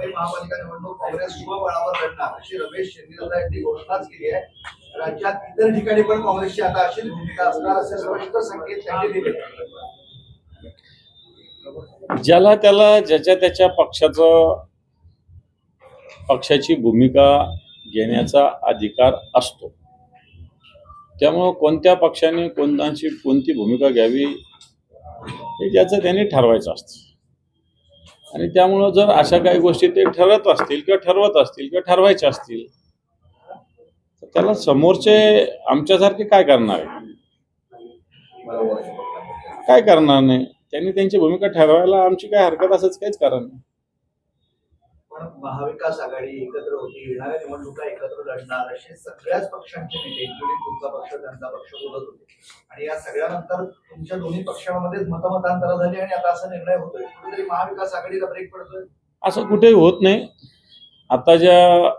मुंबई महापालिका निवडणूक काँग्रेस स्वबळावर लढणार अशी रमेश शेंडीलता यांनी घोषणाच केली आहे. राज्यात इतर ठिकाणी पण काँग्रेसची आता अशी भूमिका असणार असे स्पष्ट संकेत त्यांनी दिले. ज्याला त्याला ज्याच्या त्याच्या पक्षाचं पक्षाची भूमिका घेण्याचा अधिकार असतो. त्यामुळं कोणत्या पक्षाने कोणत्याची कोणती भूमिका घ्यावी हे ज्याचं त्यांनी ठरवायचं असतं. आणि त्यामुळं जर अशा काही गोष्टी ते ठरवत असतील किंवा ठरवत असतील किंवा ठरवायच्या असतील तर त्याला समोरचे आमच्यासारखे काय करणार? काय करणार नाही? त्यांनी त्यांची भूमिका ठरवायला आमची काय हरकत असंच काहीच कारण नाही. पण महाविकास आघाडी एकत्र होती येणाऱ्या निवडणुका एकत्र लढणार असे सगळ्याच पक्षांचे नेते इन्क्लुडिंग तुमचा पक्ष त्यांचा पक्ष बोलत होते. आणि या सगळ्यानंतर तुमच्या दोन्ही पक्षांमध्येच मतमतांतर झाली आणि आता असा निर्णय होतोय. कुठेतरी महाविकास आघाडीला ब्रेक पडतोय. असं कुठेही होत नाही. आता ज्या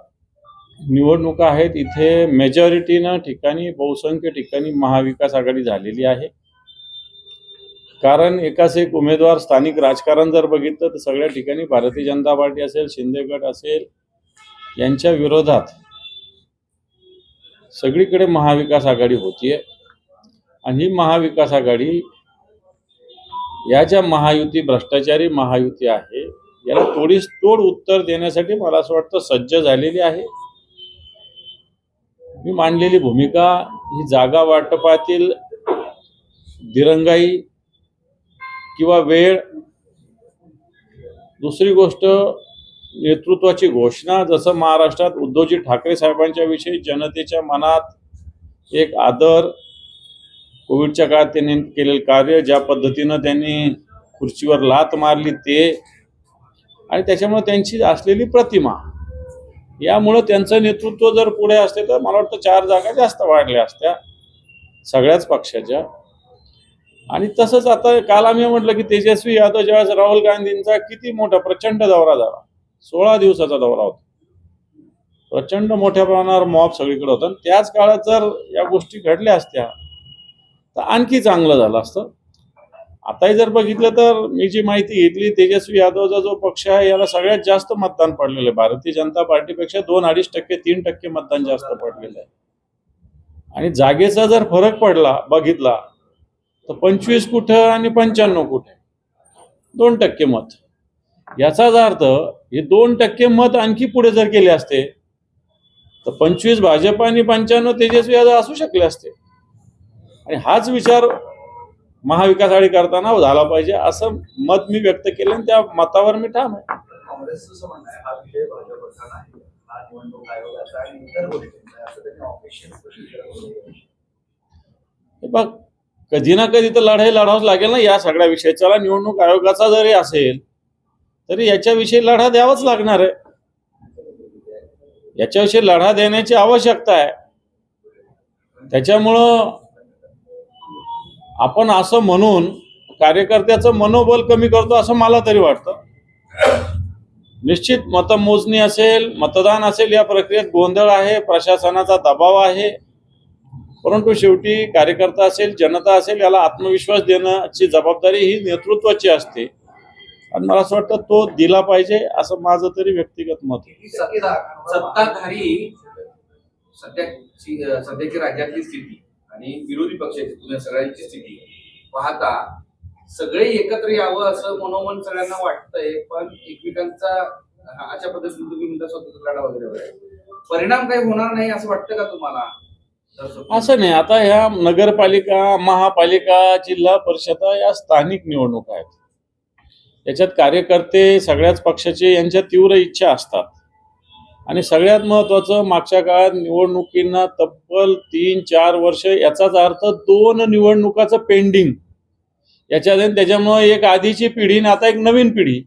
निवडणुका आहेत इथे मेजॉरिटीनं ठिकाणी बहुसंख्य ठिकाणी महाविकास आघाडी झालेली आहे. कारण एकाच एक उमेदवार स्थानिक राजकारण जर बघितलं तर सगळ्या ठिकाणी भारतीय जनता पार्टी असेल शिंदे गट असेल यांच्या विरोधात सगळीकडे महाविकास आघाडी होतीये. आणि ही महाविकास आघाडी या ज्या महायुती भ्रष्टाचारी महायुती आहे याला तोडीस तोड उत्तर देण्यासाठी मला असं वाटतं सज्ज झालेली आहे. मी मांडलेली भूमिका ही जागा वाटपातील दिरंगाई किंवा वेळ दुसरी गोष्ट नेतृत्वाची घोषणा जसं महाराष्ट्रात उद्धवजी ठाकरे साहेबांच्या विषयी जनतेच्या मनात एक आदर कोविडच्या काळात त्यांनी केलेलं कार्य ज्या पद्धतीनं त्यांनी खुर्चीवर लात मारली ते आणि त्याच्यामुळे त्यांची असलेली प्रतिमा. यामुळं त्यांचं नेतृत्व जर पुढे असते तर मला वाटतं चार जागा जास्त वाढल्या असत्या सगळ्याच पक्षाच्या. आणि तसंच आता काल आम्ही म्हटलं की तेजस्वी यादव ज्यावेळेस राहुल गांधींचा किती मोठा प्रचंड दौरा झाला. सोळा दिवसाचा दौरा होता. प्रचंड मोठ्या प्रमाणावर मॉब सगळीकडे होता. आणि त्याच काळात जर या गोष्टी घडल्या असत्या तर आणखी चांगलं झालं असतं. आताही जर बघितलं तर मी जी माहिती घेतली तेजस्वी यादवचा जो पक्ष आहे याला सगळ्यात जास्त मतदान पडलेलं आहे. भारतीय जनता पार्टीपेक्षा दोन अडीच टक्के तीन टक्के मतदान जास्त पडलेलं आहे. आणि जागेचा जर फरक पडला बघितला तर पंचवीस कुठं आणि पंच्याण्णव कुठे? दोन टक्के मत. याचाच अर्थ हे दोन टक्के मत आणखी पुढे जर केले असते तर पंचवीस भाजप आणि पंच्याण्णव तेजस्वी यादव असू शकले असते. आणि हाच विचार महाविकास आघाडी करताना झाला पाहिजे असं मत मी व्यक्त केलं आणि त्या मतावर मी ठाम आहे. बघ कधी ना कधी तर लढाई लढावंच लागेल ना या सगळ्या विषयी चला निवडणूक आयोगाचा जरी असेल तरी याच्याविषयी लढा द्यावाच लागणार आहे. याच्याविषयी लढा देण्याची आवश्यकता आहे. त्याच्यामुळं आपण असं म्हणून कार्यकर्त्याचं मनोबल कमी करतो असं मला तरी वाटतं. निश्चित मतमोजणी असेल मतदान असेल या प्रक्रियेत गोंधळ आहे प्रशासनाचा दबाव आहे. परंतु शेवटी कार्यकर्ता असेल जनता असेल याला आत्मविश्वास देण्याची जबाबदारी ही नेतृत्वाची असते. आणि मला असं वाटतं तो दिला पाहिजे असं माझं तरी व्यक्तिगत मत आहे. सत्ता सत्ताधारी सध्याची सध्याची राज्यातली स्थिती आणि विरोधी पक्षाची तुझ्या सगळ्यांची स्थिती पाहता सगळे एकत्र यावं असं मनोमन सगळ्यांना वाटतंय पण एकमेकांचा अशा पद्धतीने तुम्ही म्हणता स्वतंत्र लढा वगैरे. परिणाम काही होणार नाही असं वाटतं का तुम्हाला? असं नाही. आता ह्या नगरपालिका महापालिका जिल्हा परिषदा या स्थानिक निवडणुका आहेत. याच्यात कार्यकर्ते सगळ्याच पक्षाचे यांच्या तीव्र इच्छा असतात. आणि सगळ्यात महत्वाचं मागच्या काळात निवडणुकींना तब्बल तीन चार वर्ष याचाच अर्थ दोन निवडणुकाचं पेंडिंग याच्यात त्याच्यामुळं त्याच्यामुळे एक आधीची पिढी आणि आता एक नवीन पिढी.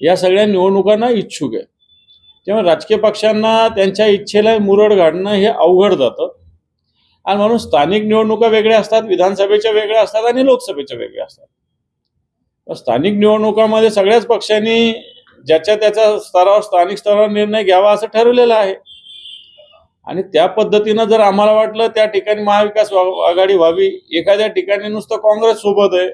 या सगळ्या निवडणुकांना इच्छुक आहे तेव्हा राजकीय पक्षांना त्यांच्या इच्छेला मुरड घालणं हे अवघड जातं. आणि म्हणून स्थानिक निवडणुका वेगळ्या असतात विधानसभेच्या वेगळ्या असतात आणि लोकसभेच्या वेगळ्या असतात. स्थानिक निवडणुकामध्ये सगळ्याच पक्षांनी ज्याच्या त्याच्या स्तरावर स्थानिक स्तरावर निर्णय घ्यावा असं ठरवलेलं आहे. आणि त्या पद्धतीनं जर आम्हाला वाटलं त्या ठिकाणी महाविकास आघाडी व्हावी एखाद्या ठिकाणी नुसतं काँग्रेस सोबत आहे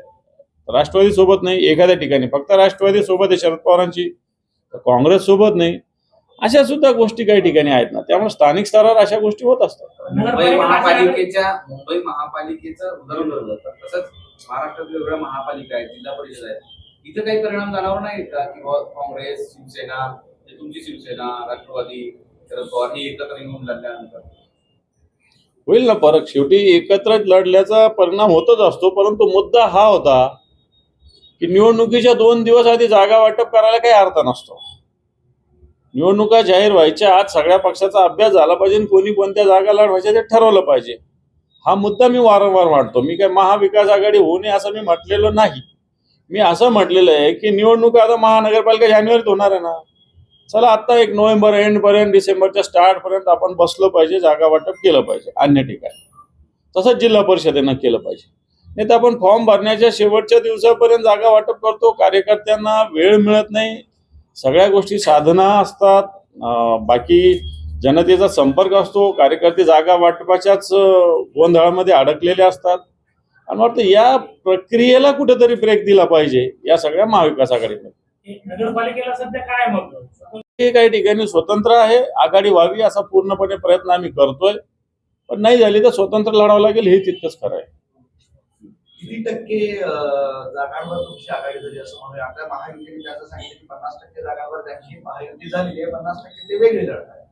राष्ट्रवादी सोबत नाही एखाद्या ठिकाणी फक्त राष्ट्रवादी सोबत आहे शरद पवारांची तर काँग्रेस सोबत नाही. अशा सुद्धा गोष्टी काही ठिकाणी आहेत ना. त्यामुळे स्थानिक स्तरावर अशा गोष्टी होत असतात. मुंबई महापालिकेच्या मुंबई महापालिकेचं उदाहरण धरलं जातं. तसंच महाराष्ट्रात वेगवेगळ्या महापालिका आहेत जिल्हा परिषद आहेत. इथे काही परिणाम जाणवणार नाहीत का? की काँग्रेस शिवसेना तुमची शिवसेना राष्ट्रवादी शरद पवार हे एकत्र येऊन लढल्यानंतर. होईल ना फरक. शेवटी एकत्र लढल्याचा परिणाम होतच असतो परंतु मुद्दा हा होता की निवडणुकीच्या दोन दिवस आधी जागा वाटप करायला काही अर्थ नसतो. निवडणुका जाहीर व्हायच्या आज सगळ्या पक्षाचा अभ्यास झाला पाहिजे आणि कोणी कोणत्या जागा लढवायच्या ते ठरवलं पाहिजे. हा मुद्दा मी वारंवार मांडतो. मी काय महाविकास आघाडी होऊ नये असं मी म्हटलेलं नाही. मी असं म्हटलेलं आहे की निवडणुका आता महानगरपालिका जानेवारीत होणार आहे ना. चला आता एक नोव्हेंबर एंड पर्यंत डिसेंबरच्या स्टार्ट पर्यंत आपण बसलो पाहिजे जागा वाटप केलं पाहिजे अन्य ठिकाणी. तसंच जिल्हा परिषदेनं केलं पाहिजे. नाही तर आपण फॉर्म भरण्याच्या शेवटच्या दिवसापर्यंत जागा वाटप करतो. कार्यकर्त्यांना वेळ मिळत नाही. सगळ्या गोष्टी साधना असतात. बाकी जनतेचा संपर्क असतो कार्यकर्ते जागा वाटपाच्याच गोंधळामध्ये अडकलेले असतात. आणि वाटतं या प्रक्रियेला कुठेतरी ब्रेक दिला पाहिजे या सगळ्या महाविकास आघाडीने नगरपालिकेला सध्या काय मग? हे काही ठिकाणी स्वतंत्र आहे आघाडी व्हावी असा पूर्णपणे प्रयत्न आम्ही करतोय. पण नाही झाली तर स्वतंत्र लढावं लागेल हे तितकंच खरं आहे. किती टक्के जागांवर तुमची आघाडी झाली असं म्हणूया. आपल्या महायुतीने त्याचं सांगितलं की पन्नास टक्के जागांवर त्यांची महायुती झाली आहे पन्नास टक्के ते वेगळी लढत आहे.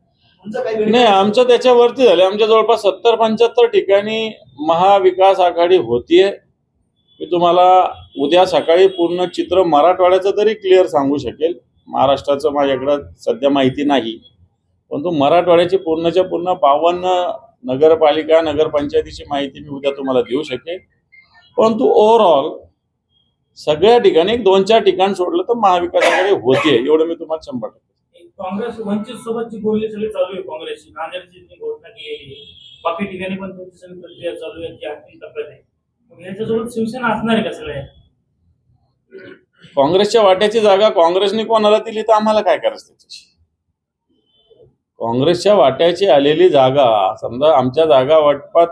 नाही आमचं त्याच्यावरती झालं आमच्या जवळपास सत्तर पंच्याहत्तर ठिकाणी महाविकास आघाडी होतीये. मी तुम्हाला उद्या सकाळी पूर्ण चित्र मराठवाड्याचं तरी क्लिअर सांगू शकेल. महाराष्ट्राचं माझ्याकडं सध्या माहिती नाही. परंतु मराठवाड्याची पूर्णच्या पूर्ण बावन्न नगरपालिका नगरपंचायतीची माहिती मी उद्या तुम्हाला देऊ शकेल. परंतु ओव्हरऑल सगळ्या ठिकाणी दोन चार ठिकाण सोडलं तर महाविकास आघाडी होतीये एवढं मी तुम्हाला शंभर टक्के काँग्रेस वंचित सोबतची बोलणी सगळी चालू आहे काँग्रेसची. नांदेडची घोषणा केलेली आहे. बाकी ठिकाणी पण त्यांची सगळी प्रक्रिया चालू आहे जी अंतिम टप्प्यात आहे. मग याच्यासोबत शिवसेना असणार आहे का सगळ्या काँग्रेसच्या वाट्याची जागा काँग्रेसने कोणाला दिली तर आम्हाला काय करायचं त्याच्याशी? काँग्रेसच्या वाट्याची आलेली जागा समजा आमच्या जागा वाटपात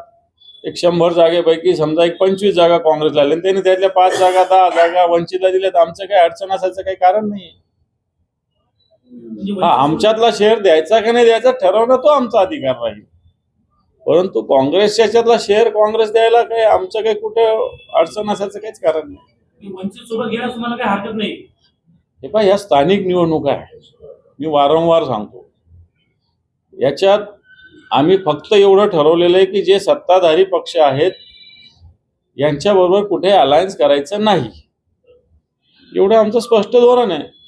एक शंभर जागेपैकी समजा एक पंचवीस जागा काँग्रेसला आल्या त्यांनी त्यातल्या पाच जागा दहा जागा वंचितला दिल्या तर आमचं काही अडचण असायचं काही कारण नाही. म्हणजे हा आमच्यातला शेअर द्यायचा की नाही द्यायचा ठरवणं तो आमचा अधिकार राहील. परंतु काँग्रेसच्या याच्यातला शेअर काँग्रेस द्यायला काही आमचं काही कुठं अडचण असायचं काहीच कारण नाही. सोबत- वंचित सोबत घेण्यास तुम्हाला काही हरकत नाही. हे पहा ह्या स्थानिक निवडणुका आहेत. मी वारंवार सांगतो. याच्यात आम्ही फक्त एवढं ठरवलेलं आहे की जे सत्ताधारी पक्ष आहेत यांच्याबरोबर कुठे अलायन्स करायचं नाही. एवढं आमचं स्पष्ट धोरण आहे.